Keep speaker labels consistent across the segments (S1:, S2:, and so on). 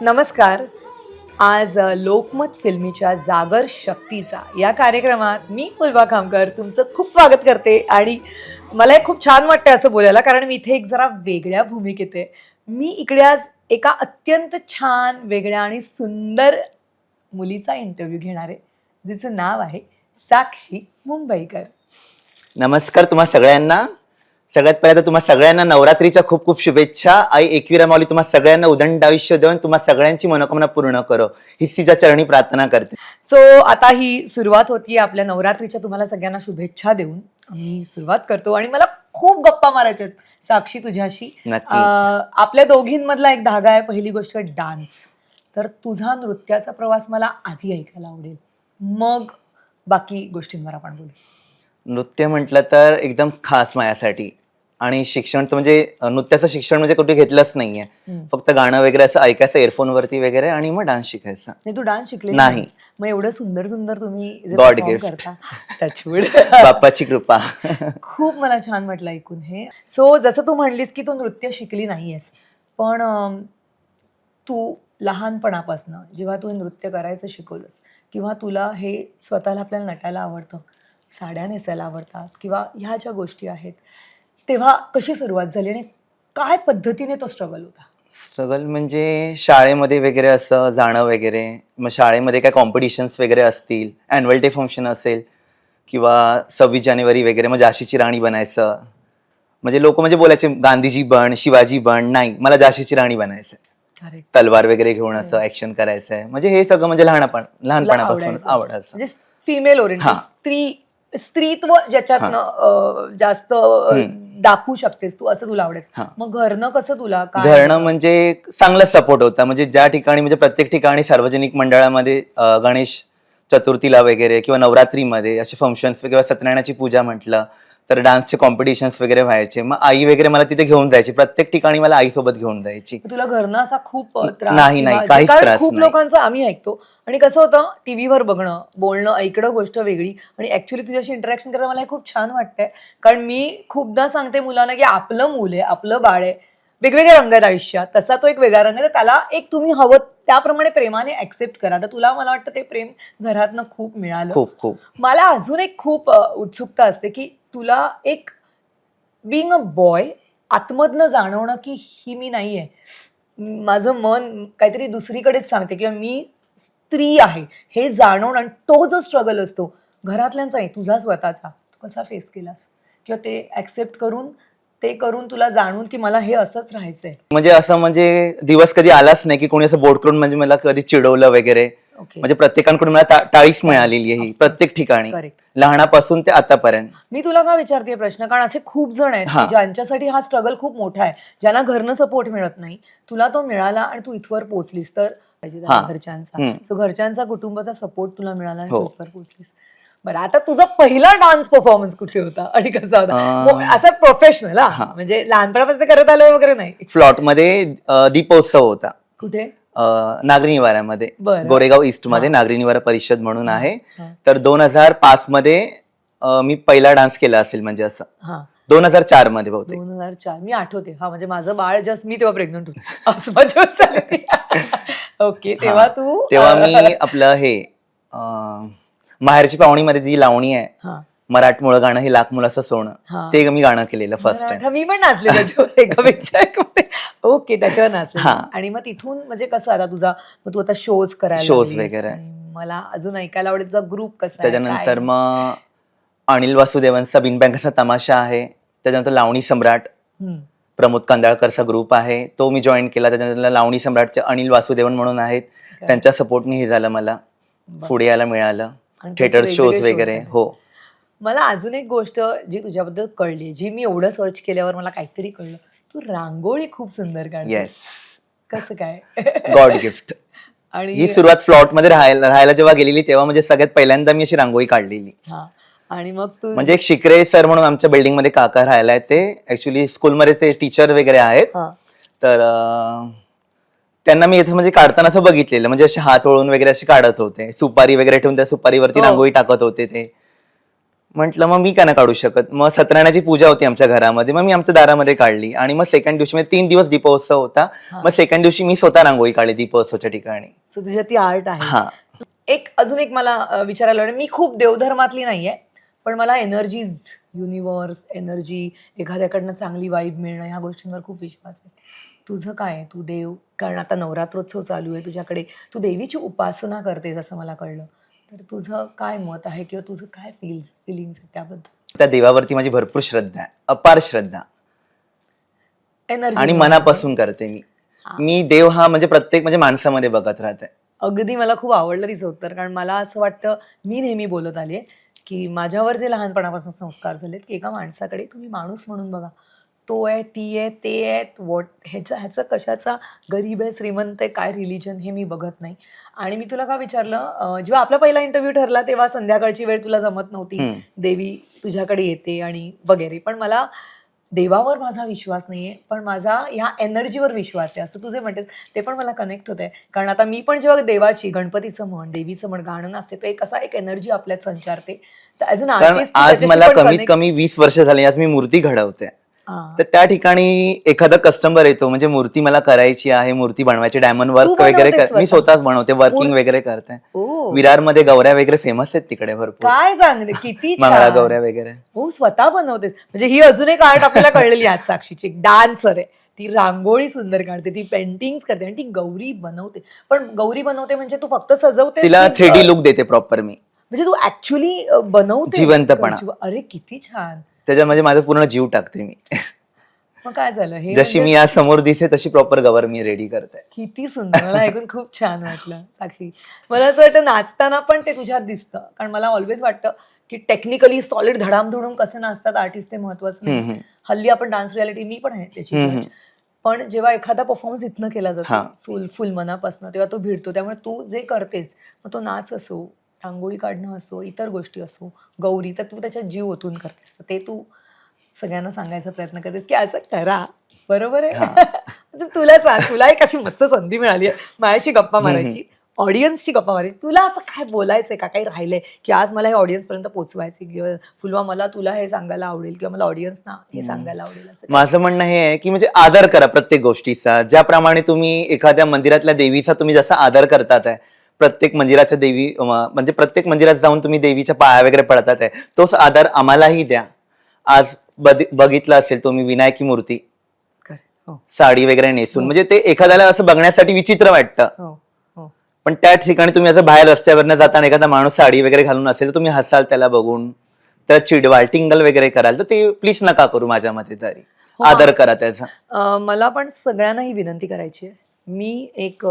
S1: नमस्कार. आज लोकमत फिल्मीच्या जागर शक्तीचा या कार्यक्रमात मी फुलबा खामकर तुमचं खूप स्वागत करते आणि मला हे खूप छान वाटतं असं बोलायला कारण मी इथे एक जरा वेगळ्या भूमिकेत आहे. मी इकडे आज एका अत्यंत छान वेगळ्या आणि सुंदर मुलीचा इंटरव्ह्यू घेणार आहे जिचं नाव आहे साक्षी मुंबईकर.
S2: नमस्कार तुम्हा सगळ्यांना. सगळ्यात पहिला तर तुम्हा सगळ्यांना नवरात्रीच्या खूप खूप शुभेच्छा. आई एकविरा माऊली तुम्हा सगळ्यांना उदंड आयुष्य देऊन तुम्हा सगळ्यांची मनोकामना पूर्ण करो. हीच तिच्या चरणी प्रार्थना करते.
S1: सो आता ही सुरुवात होती आपल्या नवरात्रीच्या तुम्हाला सगळ्यांना शुभेच्छा देऊन. आम्ही सुरुवात करतो आणि मला खूप गप्पा मारायच्या साक्षी तुझ्याशी. अं, आपल्या दोघींमधला एक धागा आहे पहिली गोष्ट डान्स. तर तुझा नृत्याचा प्रवास मला आधी ऐकायला आवडेल. मग बाकी गोष्टींवर आपण बोलू.
S2: नृत्य म्हटलं तर एकदम खास माझ्यासाठी. आणि शिक्षण तर म्हणजे नृत्याचं शिक्षण म्हणजे कुठे घेतलंच नाहीये. फक्त गाणं वगैरे असं ऐकायचं earphone वरती वगैरे आणि मग डान्स शिकायचा
S1: नाही तू डान्स शिकले
S2: नाही.
S1: मग एवढं सुंदर सुंदर तुम्ही जे
S2: God
S1: perform
S2: gift.
S1: करता टचवूड
S2: बाप्पाची कृपा
S1: खूप मला छान वाटलं ऐकून हे सो जसं तू म्हणलीस की तू नृत्य शिकली नाहीयेस पण अम, तू लहानपणापासनं जेव्हा तू हे नृत्य करायचं शिकवलंस किंवा तुला हे स्वतःला आपल्याला नटायला आवडतं साड्या नेसायला आवडतात किंवा ह्या ज्या गोष्टी आहेत तेव्हा कशी सुरुवात झाली आणि काय पद्धतीने तो स्ट्रगल होता?
S2: स्ट्रगल म्हणजे शाळेमध्ये वगैरे असं जाणं वगैरे. मग शाळेमध्ये काय कॉम्पिटिशन्स वगैरे असतील अॅन्युअल डे फंक्शन असेल किंवा सव्वीस जानेवारी वगैरे मग झाशीची राणी बनायचं. म्हणजे लोक म्हणजे बोलायचे गांधीजी बन शिवाजी बन. नाही मला झाशीची राणी बनायचं तलवार वगैरे घेऊन असं ऍक्शन करायचंय. म्हणजे हे सगळं म्हणजे लहानपण लहानपणापासून आवडायचं
S1: म्हणजे फिमेल ओरिएंटेड
S2: हा.
S1: स्त्री स्त्रीत्व ज्याच्यातनं जास्त दाखवू शकतेस तू असं तुला आवडायचं
S2: हा.
S1: मग घरनं कसं तुला
S2: घरणं म्हणजे चांगला सपोर्ट होता. म्हणजे ज्या ठिकाणी म्हणजे प्रत्येक ठिकाणी सार्वजनिक मंडळामध्ये गणेश चतुर्थीला वगैरे किंवा नवरात्रीमध्ये असे फंक्शन्स किंवा सत्यनारायणाची पूजा म्हटलं तर डान्सचे कॉम्पिटिशन्स वगैरे व्हायचे. मग आई वगैरे मला तिथे घेऊन जायची. प्रत्येक ठिकाणी मला आईसोबत घेऊन जायची.
S1: तुला घरनं असा खूप त्रास
S2: नाही, नाही, काहीच
S1: कारण
S2: त्रास
S1: खूप
S2: नाही.
S1: लोकांचं आम्ही ऐकतो. आणि कसं होतं टीव्हीवर बघणं बोलणं ऐकणं गोष्ट वेगळी. आणि ऍक्च्युली तुझ्याशी इंटरॅक्शन करायला मला हे खूप छान वाटतंय. कारण मी खूपदा सांगते मुलांना की आपलं मूल आहे आपलं बाळ आहे. वेगवेगळे रंग आहेत आयुष्यात तसा तो एक वेगळा रंग आहे. तर त्याला एक तुम्ही हवं त्याप्रमाणे प्रेमाने ऍक्सेप्ट करा. तर तुला मला वाटतं ते प्रेम घरातनं खूप मिळालं.
S2: खूप खूप.
S1: मला अजून एक खूप अ, उत्सुकता असते की तुला एक बिंग अ बॉय आतमधनं जाणवणं की ही मी नाही आहे माझं मन काहीतरी दुसरीकडेच सांगते किंवा मी स्त्री आहे. हे जाणवणं आणि तो जो स्ट्रगल असतो घरातल्यांचा नाही तुझा स्वतःचा. तू कसा फेस केलास? किंवा ते ऍक्सेप्ट करून ते करून तुला जाणून की मला हे असंच राहायचंय.
S2: म्हणजे असं म्हणजे दिवस कधी आलाच नाही की कोणी असं बोट करून म्हणजे मला कधी चिडवलं वगैरे.
S1: ओके
S2: म्हणजे प्रत्येकांकडून मला टा- टाळीच मिळालेली आहे ही प्रत्येक ठिकाणी. लहानापासून ते आतापर्यंत.
S1: मी तुला का विचारते प्रश्न? कारण असे खूप जण आहेत
S2: हा.
S1: की ज्यांच्यासाठी हा स्ट्रगल खूप मोठा आहे ज्यांना घरनं सपोर्ट मिळत नाही. तुला तो मिळाला आणि तू इथवर पोहोचलीस तर? पाहिजे त्याला
S2: हा.
S1: घरच्यांचा.
S2: हम्म.
S1: सो घरच्यांचा कुटुंबाचा सपोर्ट तुला मिळाला आणि तू
S2: हो.
S1: इथवर पोहोचलीस. बरं आता तुझा पहिला डान्स परफॉर्मन्स कुठे होता? आणि कसा होता? असं प्रोफेशनल
S2: हा.
S1: म्हणजे लहानपणापासून करत आलं वगैरे नाही?
S2: फ्लॉटमध्ये दीपोत्सव होता.
S1: कुठे?
S2: नागरी निवाऱ्यामध्ये. गोरेगाव
S1: ईस्टमध्ये.
S2: नागरी निवारा परिषद म्हणून आहे. तर दोन हजार पाच मध्ये मी पहिला डान्स केला असेल म्हणजे असं. दोन हजार चारमध्ये बहुतेक.
S1: दोन हजार चार. मी आठवते. हा म्हणजे माझं बाळ जस्ट मी तेव्हा प्रेग्नंट होते. ओके तेव्हा. तू
S2: तेव्हा मी आपलं हे माहेरची पाहुणीमध्ये जी लावणी आहे
S1: हा
S2: मराठमोळं गाणं हे लाख मुलाचं सोनं. ते मी गाणं केलेलं फर्स्ट टाइम
S1: मी पण नाचले त्याच्यावर ओके त्याच्यावर नाचले. आणि मग तिथून म्हणजे कसं आता तुझा मग तू आता शोज करायला लागलीस
S2: वगैरे.
S1: मला अजून ऐकायला आवडेल तुझा ग्रुप कसा
S2: त्याच्यानंतर? मग अनिल वासुदेवांचा बिनबँकाचा तमाशा आहे त्याच्यानंतर लावणी सम्राट. प्रमोद कांदाळकरचा ग्रुप आहे तो मी जॉईन केला त्याच्यानंतर लावणी सम्राटचे अनिल वासुदेवन म्हणून आहेत त्यांच्या सपोर्टने हे झालं मला. पुढे यायला मिळालं थिएटर शोज वगैरे हो.
S1: मला अजून एक गोष्ट जी तुझ्याबद्दल कळली जी मी एवढं सर्च केल्यावर मला काहीतरी कळलं. तू रांगोळी खूप सुंदर काढते
S2: येस
S1: कसं काय?
S2: गॉड गिफ्ट
S1: आणि
S2: ही सुरुवात फ्लॉटमध्ये राहायला राहायला जेव्हा गेलेली तेव्हा म्हणजे सगळ्यात पहिल्यांदा मी अशी रांगोळी काढलेली.
S1: हा. आणि मग तू
S2: म्हणजे एक शिकरे सर म्हणून आमच्या बिल्डिंगमध्ये काका राहायला ते ऍक्च्युली स्कूलमध्ये ते टीचर वगैरे आहेत. तर त्यांना मी इथं म्हणजे काढताना असं बघितलेलं. म्हणजे असे हात वळून वगैरे असे काढत होते. सुपारी वगैरे ठेवून त्या सुपारीवरती
S1: हो.
S2: रांगोळी टाकत होते ते. म्हटलं मग मी का नाही काढू शकत? मग सत्यनारायणाची पूजा होती आमच्या घरामध्ये. मग मी आमच्या दारामध्ये काढली. आणि मग सेकंड दिवशी म्हणजे तीन दिवस दीपोत्सव होता. मग सेकंड दिवशी मी स्वतः रांगोळी काढली दीपोत्सवच्या ठिकाणी.
S1: ती आर्ट आहे.
S2: हा.
S1: एक अजून एक मला अ, विचारायला आवडेल. मी खूप देवधर्मातली नाहीये पण मला एनर्जीज युनिव्हर्स एनर्जी एखाद्याकडनं चांगली वाईब मिळणं ह्या गोष्टींवर खूप विश्वास आहे. तुझं काय तू देव. कारण आता नवरात्रोत्सव चालू आहे तुझ्याकडे. तू देवीची उपासना करतेस असं मला कळलं. तर तुझं काय मत आहे किंवा तुझं काय फील फिलिंग्स आहेत त्याबद्दल?
S2: त्या देवावरती माझी भरपूर श्रद्धा आहे. अपार श्रद्धा.
S1: एनर्जी
S2: आणि मनापासून करते मी. मी देव हा म्हणजे प्रत्येक म्हणजे माणसामध्ये बघत राहते.
S1: अगदी मला खूप आवडलं तिचं उत्तर. कारण मला असं वाटतं मी नेहमी बोलत आली की माझ्यावर जे लहानपणापासून संस्कार झालेत की एका माणसाकडे तुम्ही माणूस म्हणून बघा. तो आहे ती आहे ते आहे वॉट ह्याच्या ह्याचं कशाचा गरीब आहे श्रीमंत आहे काय रिलिजन हे मी बघत नाही. आणि मी तुला का विचारलं जेव्हा आपला पहिला इंटरव्ह्यू ठरला तेव्हा संध्याकाळची वेळ तुला जमत नव्हती. देवी तुझ्याकडे येते आणि वगैरे. पण मला देवावर माझा विश्वास नाहीये पण माझा ह्या एनर्जीवर विश्वास आहे असं तुझे म्हणतेस. ते पण मला कनेक्ट होत आहे कारण आता मी पण जेव्हा देवाची गणपतीचं म्हण देवीचं म्हण गाणं असते तर एक असा एक एनर्जी आपल्यात संचारते. तर ॲज अन आर्टिस्ट
S2: आज मला कमीत कमी वीस वर्ष झाली आज मी मूर्ती घडवते. तर त्या ठिकाणी एखादा कस्टमर येतो म्हणजे मूर्ती मला करायची आहे मूर्ती बनवायची डायमंड वर्क वगैरे मी
S1: स्वतः?
S2: स्वतःच बनवते वर्किंग वगैरे करते. विरारमध्ये गौऱ्या वगैरे फेमस आहेत तिकडे भरपूर.
S1: काय सांगते किती
S2: मंगळा
S1: छान.
S2: गौऱ्या वगैरे.
S1: हो स्वतः बनवतेस. म्हणजे ही अजून एक आर्ट आपल्याला कळलेली आज साक्षीची डान्सर आहे. ती रांगोळी सुंदर काढते ती पेंटिंग करते आणि ती गौरी बनवते. पण गौरी बनवते म्हणजे तू फक्त सजवते
S2: तिला थ्री लुक देते प्रॉपर मी.
S1: म्हणजे तू ऍक्च्युली बनवते
S2: जिवंतपणा.
S1: अरे किती छान.
S2: त्याच्यामध्ये माझा पूर्ण जीव टाकते मी.
S1: मग काय झालं? हे
S2: जशी
S1: म्हणजे
S2: मी आज समोर दिसते तशी प्रॉपर गवर मी रेडी करते.
S1: किती सुंदर. मला ऐकून खूप छान वाटलं साक्षी. मला असं वाटतं नाचताना पण ते तुझ्यात दिसतं. कारण मला ऑलवेज वाटतं की टेक्निकली सॉलिड धडामधुडून कसे नाचतात आर्टिस्ट ते महत्वाचं नाही
S2: हम्म.
S1: हल्ली आपण डान्स रियालिटी मी पण आहे त्याची
S2: हम्म,
S1: judge. पण जेव्हा एखादा परफॉर्मन्स इथनं केला
S2: हा.
S1: जातो फुल फुल मनापासून तेव्हा तो भिडतो. त्यामुळे तू जे करतेस मग तो नाच असो रांगोळी काढणं असो इतर गोष्टी असो गौरी तर तू त्याच्यात जीव ओतून करतेस. ते तू सगळ्यांना सांगायचा प्रयत्न करतेस की असं करा. बरोबर आहे? म्हणजे तुला सांग तुला एक अशी मस्त संधी मिळाली आहे माझ्याशी गप्पा मारायची ऑडियन्सची गप्पा मारायची. तुला असं काय बोलायचंय का? काही राहिलंय? की आज मला हे ऑडियन्स पर्यंत पोहोचवायचे किंवा फुलवा मला तुला हे सांगायला आवडेल किंवा मला ऑडियन्सना हे सांगायला आवडेल असं
S2: माझं म्हणणं हे आहे की म्हणजे आदर करा प्रत्येक गोष्टीचा. ज्याप्रमाणे तुम्ही एखाद्या मंदिरातल्या देवीचा तुम्ही जसा आदर करतात आहे प्रत्येक मंदिराच्या देवी म्हणजे प्रत्येक मंदिरात जाऊन तुम्ही देवीच्या पाया वगैरे पडतात आहे. तोच आदर आम्हालाही द्या. आज बघितलं असेल तुम्ही विनायकी मूर्ती.
S1: हो.
S2: साडी वगैरे नेसून. म्हणजे ते एखाद्याला असं बघण्यासाठी विचित्र वाटतं.
S1: हो हो.
S2: पण त्या ठिकाणी तुम्ही असं बाहेर रस्त्यावरनं जाताना एखादा माणूस साडी वगैरे घालून असेल तर तुम्ही हसाल त्याला बघून. तर चिडवाल टिंगल वगैरे कराल तर ते प्लीज नका करू माझ्या मते तरी.
S1: हो.
S2: आदर करा त्याचा.
S1: मला पण सगळ्यांना ही विनंती करायची आहे. मी एक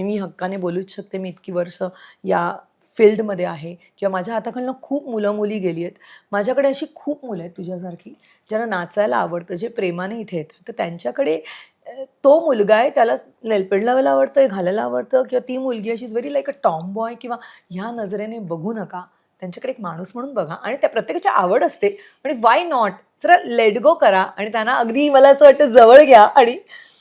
S1: हे मी हक्काने बोलूच शकते मी इतकी वर्ष या फील्डमध्ये आहे. किंवा माझ्या हाताखालनं खूप मुलं मुली गेली आहेत. माझ्याकडे अशी खूप मुलं आहेत तुझ्यासारखी ज्यांना नाचायला आवडतं जे प्रेमाने इथे येतात. तर त्यांच्याकडे तो मुलगा आहे त्याला नेलपेड लावायला आवडतं घालायला आवडतं किंवा ती मुलगी अशीच very like a tomboy किंवा ह्या नजरेने बघू नका. त्यांच्याकडे एक माणूस म्हणून बघा. आणि त्या प्रत्येकाची आवड असते. आणि वाय नॉट जरा लेट गो करा. आणि त्यांना अगदी मला असं वाटतं जवळ घ्या आणि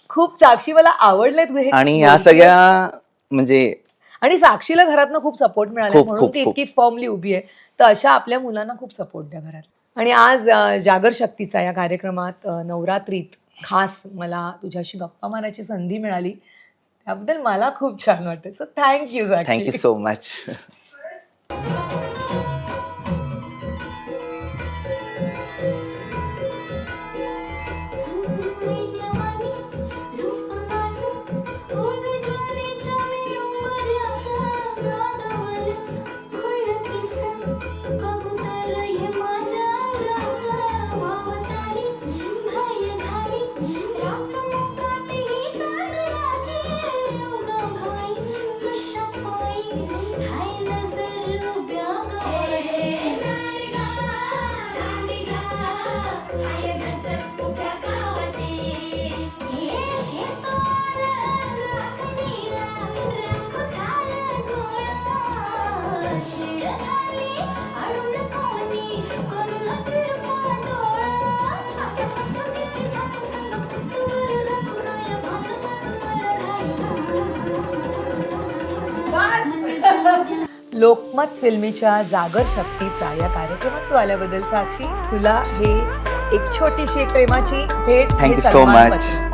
S1: खूप साक्षी मला आवडलेत हे
S2: आणि
S1: बोलतेस.
S2: सगळ्या म्हणजे
S1: आणि साक्षीला घरातनं खूप सपोर्ट मिळाला
S2: खूप,
S1: म्हणून
S2: खूप,
S1: ती
S2: खूप.
S1: इतकी फॉर्मली उभी आहे. तर अशा आपल्या मुलांना खूप सपोर्ट द्या घरात. आणि आज अं, जागर शक्तीचा या कार्यक्रमात अं, नवरात्रीत खास मला तुझ्याशी गप्पा मारायची संधी मिळाली. त्याबद्दल मला खूप छान वाटतं so thank you
S2: thank you so much
S1: Lokmat फिल्मीच्या जागर शक्तीचा या कार्यक्रमात तू आल्याबद्दल साक्षी तुला हे एक छोटीशी प्रेमाची भेट
S2: so
S1: सन्मानपत्र.
S2: much.